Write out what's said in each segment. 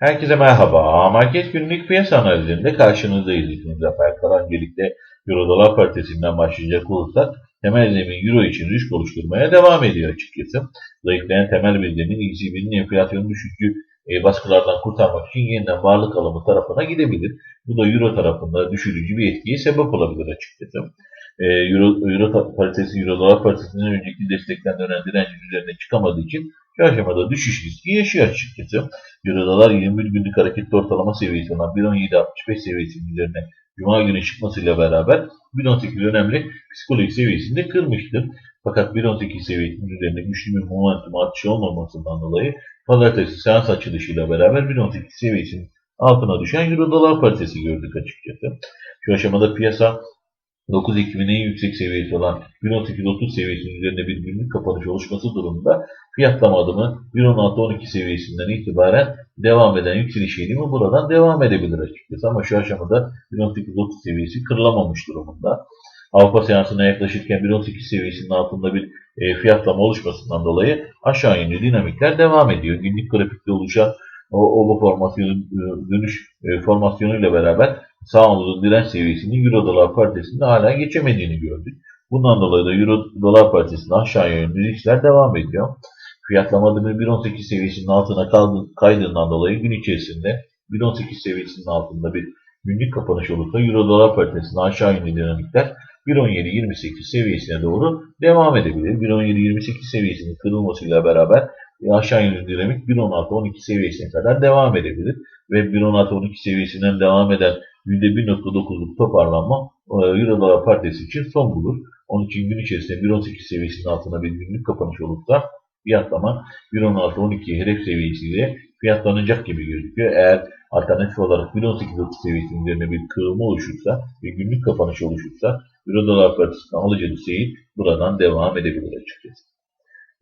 Herkese merhaba. Market günlük piyasa analizinde karşınızdayız. İsmim Zafer Karan. Öncelikle Euro Dolar paritesinden başlayacak olursak temel zemin Euro için risk oluşturmaya devam ediyor açıkçası. Zayıflayan temel belirlerin ECB'nin enflasyon düşücü e, baskılardan kurtarmak için yeniden varlık alımı tarafına gidebilir. Bu da Euro tarafında düşürücü bir etkiye sebep olabilir açıkçası. E, Euro, Euro paritesi, Euro Dolar paritesinden önceki destekten dönen direncin üzerine çıkamadığı için şu aşamada düşüş riski yaşıyor açıkçası. Euro dolar 21 günlük hareketli ortalama seviyesi olan 1.1765 seviyesinin üzerine Cuma günü çıkmasıyla beraber 1.18 önemli psikolojik seviyesinde kırmıştır. Fakat 1.18 seviyesinin üzerinde güçlü bir momentum artışı olmamasından dolayı pazartesi seans açılışıyla beraber 1.18 seviyesinin altına düşen Euro paritesi gördük açıkçası. Şu aşamada piyasa 9 Ekim'in en yüksek seviyesi olan 1.18.30 seviyesinin üzerinde bir günlük kapanış oluşması durumunda fiyatlama adımı 1.16.12 seviyesinden itibaren devam eden yükseliş eğilimi buradan devam edebilir açıkçası. Ama şu aşamada 1.18.30 seviyesi kırılamamış durumunda. Avrupa seansına yaklaşırken 1.18 seviyesinin altında bir e, fiyatlama oluşmasından dolayı aşağı yönlü dinamikler devam ediyor. Günlük grafikte oluşan o oba formasyonu e, dönüş e, formasyonuyla beraber sağ omuzun direnç seviyesini Euro dolar paritesinde hala geçemediğini gördük. Bundan dolayı da Euro dolar paritesinde aşağı yönlü işler devam ediyor. Fiyatlama adımı 1.18 seviyesinin altına kaydığından dolayı gün içerisinde 1.18 seviyesinin altında bir günlük kapanış olursa Euro dolar paritesinde aşağı yönlü dinamikler 1.17.28 seviyesine doğru devam edebilir. 1.17.28 seviyesinin kırılmasıyla beraber e, aşağı yönlü dinamik 1.16-12 seviyesine kadar devam edebilir. Ve 1.16-12 seviyesinden devam eden %1.9'luk toparlanma e, Euro dolar paritesi için son bulur. Onun için gün içerisinde 1.18 seviyesinin altına bir günlük kapanış olursa fiyatlama 1.16-12 hedef seviyesiyle fiyatlanacak gibi gözüküyor. Eğer alternatif olarak 1.18-30 seviyesinin üzerine bir kırılma oluşursa ve günlük kapanış oluşursa Euro dolar paritesinden alıcı seyir buradan devam edebilir açıkçası.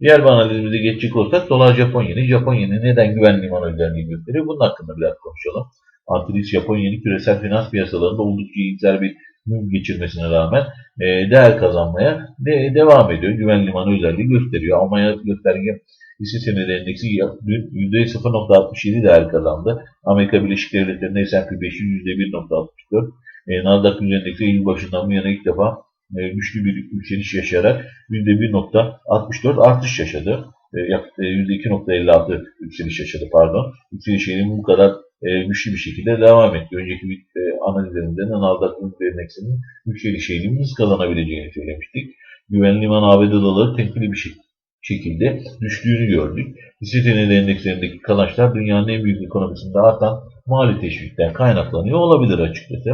Diğer bir analizimize geçecek olursak dolar Japon yeni. Japon yeni neden güvenli liman özelliği gösteriyor? Bunun hakkında biraz konuşalım. Antilis Japon yeni küresel finans piyasalarında oldukça iyimser bir gün geçirmesine rağmen e, değer kazanmaya de, devam ediyor. Güven limanı özelliği gösteriyor. Almanya gösterge hisse senedi endeksi dün %0.67 değer kazandı. Amerika Birleşik Devletleri'nde S&P 500 %1.64. E, Nasdaq endeksi Eylül başından bu yana ilk defa e, güçlü bir yükseliş yaşayarak %1.64 artış yaşadı. E, yak- e, %2.56 yükseliş yaşadı pardon. Yükseliş eğilimi bu kadar e, güçlü bir şekilde devam etti. Önceki bir e, analizlerimizde Nasdaq Yüz endeksinin yükseliş eğilimi hız kazanabileceğini söylemiştik. Güvenli liman ABD doları tepkili bir şey- şekilde düştüğünü gördük. Hisse senedi endekslerindeki kazançlar dünyanın en büyük ekonomisinde artan mali teşvikten kaynaklanıyor olabilir açıkçası.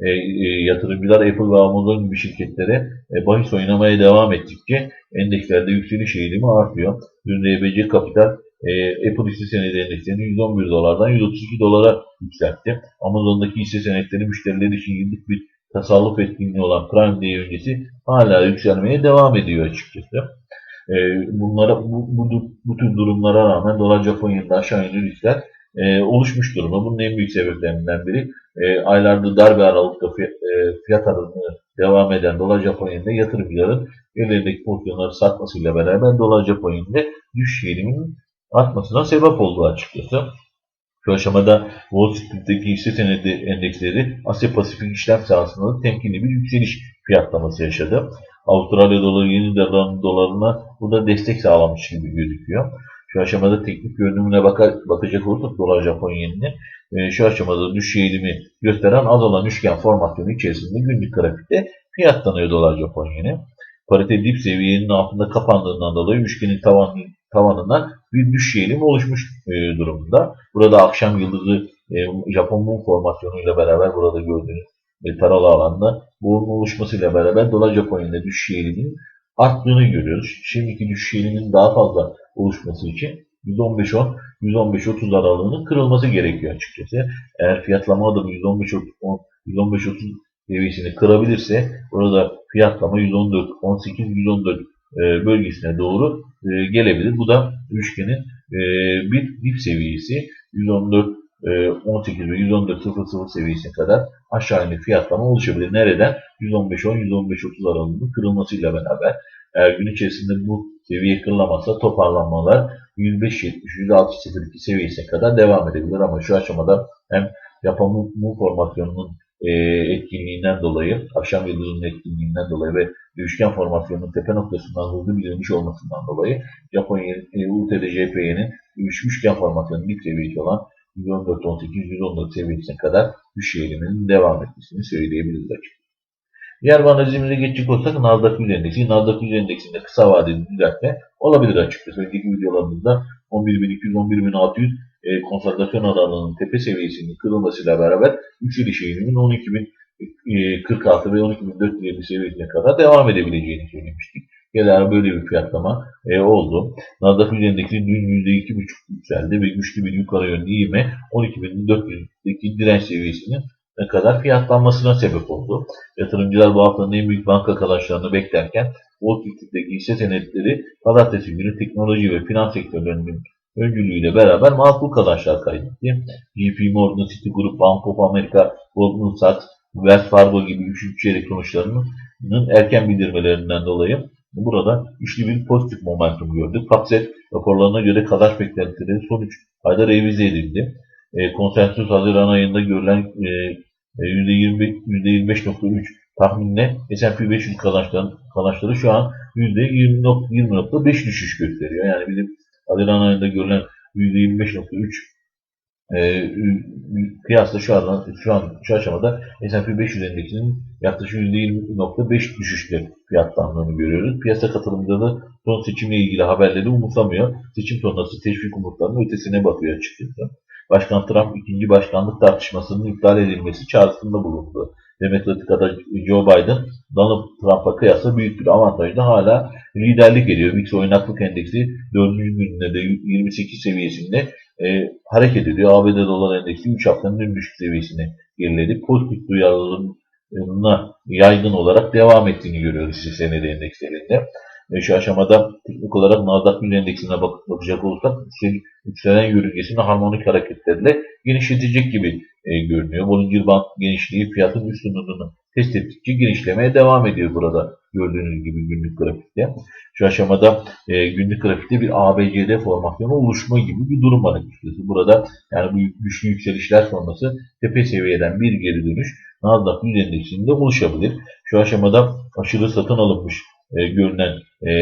E, e, yatırımcılar Apple ve Amazon gibi şirketlere e, bahis oynamaya devam ettikçe endekslerde yükseliş eğilimi artıyor. Dün RBC Kapital e, Apple hisse senedi endekslerini 111 dolardan 132 dolara yükseltti. Amazon'daki hisse senetleri müşteriler için yıllık bir tasarruf etkinliği olan Prime Day öncesi hala yükselmeye devam ediyor açıkçası. E, bunlara, bu, bu, bu tür durumlara rağmen dolar Japonya'da aşağı yönlü riskler e, oluşmuş durumda. Bunun en büyük sebeplerinden biri e, aylarda dar bir aralıkta fiyat, e, fiyat devam eden dolar Japonya'da yatırımcıların ellerindeki pozisyonları satmasıyla beraber dolar Japonya'da düşüş eğiliminin artmasına sebep oldu açıkçası. Şu aşamada Wall Street'teki hisse senedi endeksleri Asya Pasifik işlem sahasında da temkinli bir yükseliş fiyatlaması yaşadı. Avustralya doları yeni doların dolarına burada destek sağlamış gibi gözüküyor. Şu aşamada teknik görünümüne baka, bakacak olursak dolar Japon yenini e, şu aşamada düşüş eğilimi gösteren az olan üçgen formasyonu içerisinde günlük grafikte fiyatlanıyor dolar Japon yeni. Parite dip seviyenin altında kapandığından dolayı üçgenin tavan, tavanından bir düşüş eğilimi oluşmuş e, durumda. Burada akşam yıldızı e, Japon mum formasyonuyla beraber burada gördüğünüz e, taralı alanda bunun oluşmasıyla beraber dolar Japonya'da düşüş eğiliminin arttığını görüyoruz. Şimdiki düşüş eğiliminin daha fazla oluşması için 115-10, 115-30 aralığının kırılması gerekiyor açıkçası. Eğer fiyatlama adımı 115-30 seviyesini kırabilirse burada fiyatlama 114, 18, 114 e, bölgesine doğru e, gelebilir. Bu da üçgenin e, bir dip seviyesi 114 e, 18 ve 114.00 seviyesine kadar aşağı yönlü fiyatlama oluşabilir. Nereden? 115-10, 115-30 aralığının kırılmasıyla beraber eğer gün içerisinde bu seviye kırılamazsa toparlanmalar 105.70, 106.02 seviyesine kadar devam edebilir ama şu aşamada hem yapamı mu formasyonunun e, etkinliğinden dolayı, akşam yıldızının etkinliğinden dolayı ve üçgen formasyonunun tepe noktasından hızlı bir dönüş olmasından dolayı Japonya e, UTD-JPY'nin üç üçgen formasyonun ilk seviyesi olan 114-18-114 seviyesine kadar düşüş eğiliminin devam etmesini söyleyebiliriz açıkçası. Diğer analizimize geçecek olsak Nasdaq 100 endeksi. Nasdaq 100 endeksinde kısa vadeli düzeltme olabilir açıkçası. Önceki videolarımızda 11.200-11.600 e, konsolidasyon aralığının tepe seviyesinin kırılmasıyla beraber yükseliş eğiliminin 12.046 ve 12.450 seviyesine kadar devam edebileceğini söylemiştik. Genel böyle bir fiyatlama e, oldu. Nasdaq endeksi dün %2,5 yükseldi ve güçlü bir yukarı yönlü ivme 12.400'deki direnç seviyesinin ne kadar fiyatlanmasına sebep oldu. Yatırımcılar bu haftanın en büyük banka kalaşlarını beklerken Wall Street'teki hisse senetleri pazartesi günü teknoloji ve finans sektörlerinin öncülüğüyle beraber makul kazançlar kaydetti. JP Morgan, Citigroup, Bank of America, Goldman Sachs, Wells Fargo gibi 3. çeyrek sonuçlarının erken bildirmelerinden dolayı burada güçlü bir pozitif momentum gördük. Kapset raporlarına göre kazanç beklentileri son 3 ayda revize edildi. E, konsensus Haziran ayında görülen e, %20, %25.3 tahminle S&P 500 kazançları, kazançları şu an %20.5 düşüş gösteriyor. Yani bizim Haziran ayında görülen %25.3 e, kıyasla şu an şu an şu aşamada S&P 500 endeksinin yaklaşık %20.5 düşüşle fiyatlandığını görüyoruz. Piyasa katılımcıları son seçimle ilgili haberleri umursamıyor. Seçim sonrası teşvik umutlarının ötesine bakıyor açıkçası. Başkan Trump ikinci başkanlık tartışmasının iptal edilmesi çağrısında bulundu. Demokratik aday Joe Biden, Donald Trump'a kıyasla büyük bir avantajla hala liderlik ediyor. VIX oynaklık endeksi 4. gününde de 28 seviyesinde e, hareket ediyor. ABD dolar endeksi 3 haftanın en düşük seviyesine geriledi. Pozitif duyarlılığına yaygın olarak devam ettiğini görüyoruz hisse senedi endekslerinde. E, şu aşamada teknik olarak Nasdaq 100 endeksine bak bakacak olursak yükselen yörüngesini harmonik hareketlerle genişletecek gibi e, görünüyor. Bollinger Band genişliği fiyatın üst sınırını test ettikçe genişlemeye devam ediyor burada gördüğünüz gibi günlük grafikte. Şu aşamada e, günlük grafikte bir ABCD formasyonu oluşma gibi bir durum var açıkçası. Burada yani bu güçlü yükselişler sonrası tepe seviyeden bir geri dönüş Nasdaq 100 endeksinde oluşabilir. Şu aşamada aşırı satın alınmış e, görünen e,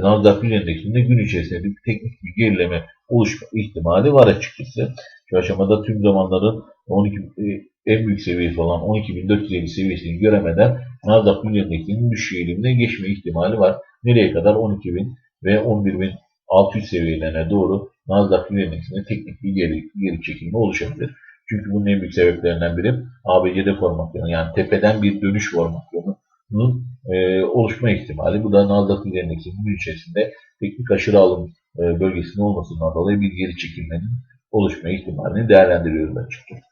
Nasdaq 100 endeksinde gün içerisinde bir teknik bir gerileme oluşma ihtimali var açıkçası. Şu aşamada tüm zamanların 12 e, en büyük seviyesi olan 12.450 seviyesini göremeden Nasdaq 100 endeksinin düşüş eğilimine geçme ihtimali var. Nereye kadar? 12.000 ve 11.600 seviyelerine doğru Nasdaq 100 endeksinde teknik bir geri, geri çekilme oluşabilir. Çünkü bunun en büyük sebeplerinden biri ABCD formasyonu yani tepeden bir dönüş formasyonunun e, oluşma ihtimali. Bu da Nasdaq 100 endeksinin içerisinde teknik aşırı alım e, bölgesinde olmasından dolayı bir geri çekilmenin oluşma ihtimalini değerlendiriyoruz açıkçası.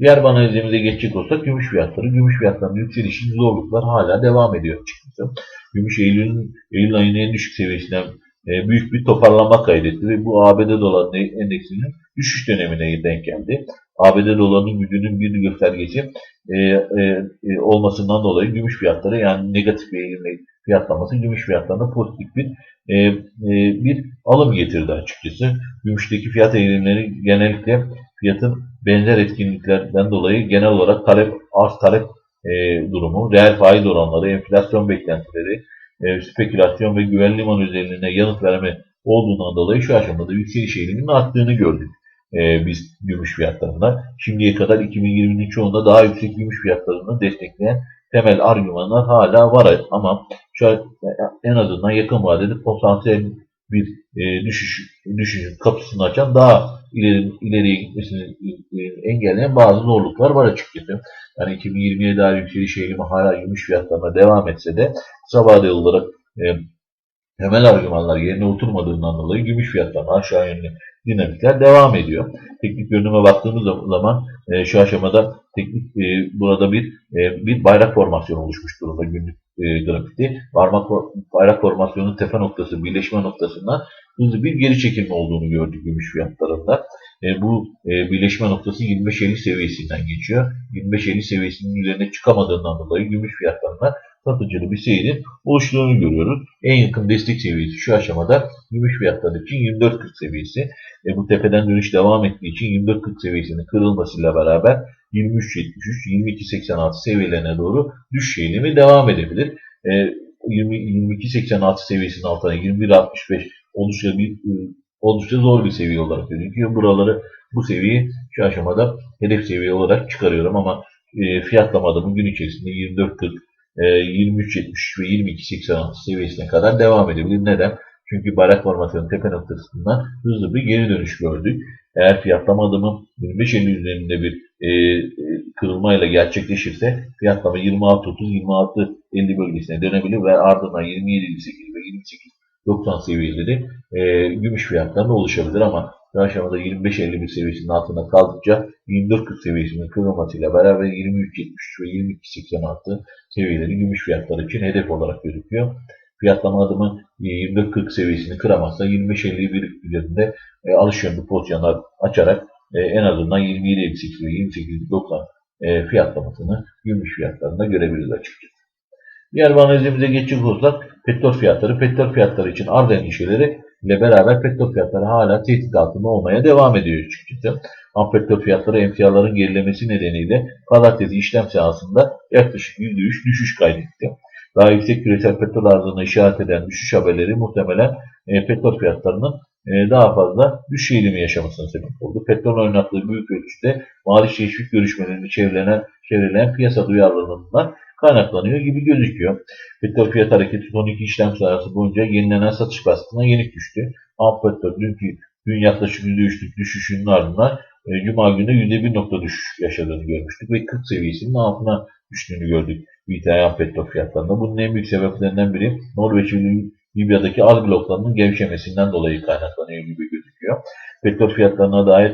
Diğer analizimize geçecek olsak gümüş fiyatları. Gümüş fiyatlarının yükselişinin zorluklar hala devam ediyor açıkçası. Gümüş Eylül'ün Eylül ayının en düşük seviyesinden e, büyük bir toparlanma kaydetti ve bu ABD doları endeksinin düşüş dönemine denk geldi. ABD dolarının gücünün bir göstergesi e, e, e, olmasından dolayı gümüş fiyatları yani negatif bir eğilme fiyatlaması gümüş fiyatlarına pozitif bir e, e, bir alım getirdi açıkçası. Gümüşteki fiyat eğilimleri genellikle fiyatın benzer etkinliklerden dolayı genel olarak talep arz talep e, durumu, reel faiz oranları, enflasyon beklentileri, e, spekülasyon ve güven liman üzerine yanıt verme olduğundan dolayı şu aşamada yükseliş eğiliminin arttığını gördük e, biz gümüş fiyatlarında. Şimdiye kadar 2020'nin çoğunda daha yüksek gümüş fiyatlarını destekleyen temel argümanlar hala var ama şu en azından yakın vadede potansiyel bir e, düşüş düşüşün kapısını açan daha ileri, ileriye gitmesini e, engelleyen bazı zorluklar var açıkçası. Yani 2020'ye dair yükseliş eğilimi hala gümüş fiyatlarına devam etse de kısa vadeli olarak e, temel argümanlar yerine oturmadığından dolayı gümüş fiyatlarına aşağı yönlü dinamikler devam ediyor. Teknik görünüme baktığımız zaman e, şu aşamada teknik e, burada bir e, bir bayrak formasyonu oluşmuş durumda günlük e, grafikte. Parmak bayrak formasyonunun tepe noktası, birleşme noktasından hızlı bir geri çekilme olduğunu gördük gümüş fiyatlarında. E, bu e, birleşme noktası 25-50 seviyesinden geçiyor. 25-50 seviyesinin üzerine çıkamadığından dolayı gümüş fiyatlarında satıcılı bir seyrin oluştuğunu görüyoruz. En yakın destek seviyesi şu aşamada gümüş fiyatları için 24.40 seviyesi. E, bu tepeden dönüş devam ettiği için 24.40 seviyesinin kırılmasıyla beraber 23.73-22.86 seviyelerine doğru düşüş eğilimi devam edebilir. E, 20 22.86 seviyesinin altına 21.65 oldukça bir e, oldukça zor bir seviye olarak gözüküyor. Buraları bu seviyeyi şu aşamada hedef seviye olarak çıkarıyorum ama e, fiyatlama bugün içerisinde 24.40 e, 23.73 ve 22.86 seviyesine kadar devam edebilir. Neden? Çünkü bayrak formasyonun tepe noktasından hızlı bir geri dönüş gördük. Eğer fiyatlama adımı 25.50 üzerinde bir e, e, kırılmayla gerçekleşirse fiyatlama 26.30-26.50 bölgesine dönebilir ve ardından 27.58 ve 28.90 seviyeleri e, gümüş fiyatlarında oluşabilir ama şu aşamada 25.51 seviyesinin altında kaldıkça 24.40 seviyesinin kırılmasıyla beraber 23.73 ve 22.86 seviyeleri gümüş fiyatları için hedef olarak gözüküyor. Fiyatlama adımı 24.40 seviyesini kıramazsa 25.51 üzerinde e, alış yönlü pozisyonlar açarak e, en azından 27.58 ve 28.90 e, fiyatlamasını gümüş fiyatlarında görebiliriz açıkçası. Diğer analizimize geçecek olursak petrol fiyatları. Petrol fiyatları için arz endişeleri ile beraber petrol fiyatları hala tehdit altında olmaya devam ediyor açıkçası. Ama petrol fiyatları emtiaların gerilemesi nedeniyle pazartesi işlem sahasında yaklaşık %3 düşüş kaydetti. Daha yüksek küresel petrol arzını işaret eden düşüş haberleri muhtemelen e, petrol fiyatlarının e, daha fazla düşüş eğilimi yaşamasına sebep oldu. Petrol oynattığı büyük ölçüde mali teşvik görüşmelerini çevreleyen, çevreleyen piyasa duyarlılığından kaynaklanıyor gibi gözüküyor. Petrol fiyat hareketi son iki işlem sırası boyunca yenilenen satış baskısına yenik düştü. Ama petrol dünkü dün yaklaşık %3'lük düşüşünün ardından e, Cuma günü %1 nokta düşüş yaşadığını görmüştük ve 40 seviyesinin altına düştüğünü gördük BTI petrol fiyatlarında. Bunun en büyük sebeplerinden biri Norveç ve Libya'daki az bloklarının gevşemesinden dolayı kaynaklanıyor gibi gözüküyor. Petrol fiyatlarına dair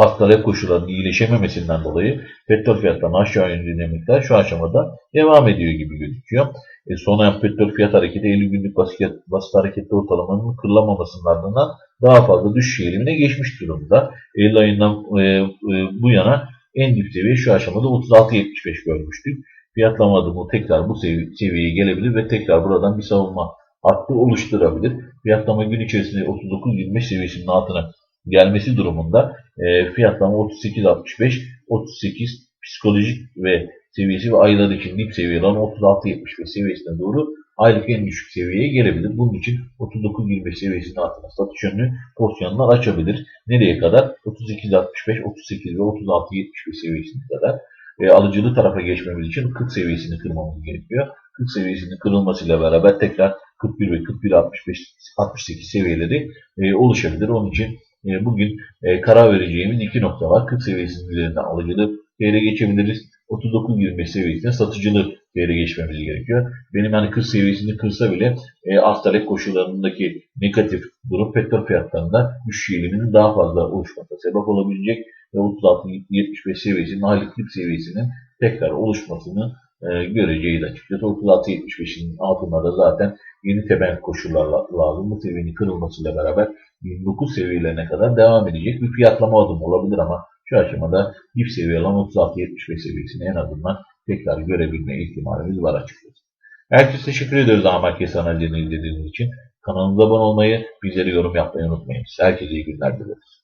talep koşullarının iyileşememesinden dolayı petrol fiyatlarının aşağı yönlü dinamikler şu aşamada devam ediyor gibi gözüküyor. E, son petrol fiyat hareketi 50 günlük basit, basit hareketli ortalamanın kırılamamasının ardından daha fazla düşüş eğilimine geçmiş durumda. Eylül ayından e, e, bu yana en dip seviye şu aşamada 36.75 görmüştük. Fiyatlama adımı tekrar bu sevi seviyeye gelebilir ve tekrar buradan bir savunma hattı oluşturabilir. Fiyatlama gün içerisinde 39.25 seviyesinin altına gelmesi durumunda e, fiyatlama 38.65, 38 psikolojik ve seviyesi ve aylar için dip seviye olan 36.75 seviyesine doğru aylık en düşük seviyeye gelebilir. Bunun için 39.25 seviyesinin altına satış yönlü pozisyonlar açabilir. Nereye kadar? 38.65, 38 ve 36.75 seviyesine kadar e, alıcılı tarafa geçmemiz için 40 seviyesini kırmamız gerekiyor. 40 seviyesinin kırılmasıyla beraber tekrar 41 ve 41.65 68 seviyeleri e, oluşabilir. Onun için bugün e, karar vereceğimiz iki nokta var. 40 seviyesinin üzerinden alıcılı değere geçebiliriz. 39-25 seviyesinde satıcılı değere geçmemiz gerekiyor. Benim hani 40 seviyesini kırsa bile e, az talep koşullarındaki negatif durum petrol fiyatlarında düşüş eğiliminin daha fazla oluşmasına sebep olabilecek ve 36-75 seviyesinin aylık seviyesinin tekrar oluşmasını e, göreceğiz açıkçası. 36-75'in altında da zaten yeni temel koşullar lazım. Bu seviyenin kırılmasıyla beraber 29 seviyelerine kadar devam edecek bir fiyatlama adımı olabilir ama şu aşamada dip seviye olan 36-75 seviyesini en azından tekrar görebilme ihtimalimiz var açıkçası. Herkese teşekkür ediyoruz A Merkez analizlerini izlediğiniz için. Kanalımıza abone olmayı, bizlere yorum yapmayı unutmayın. Herkese iyi günler dileriz.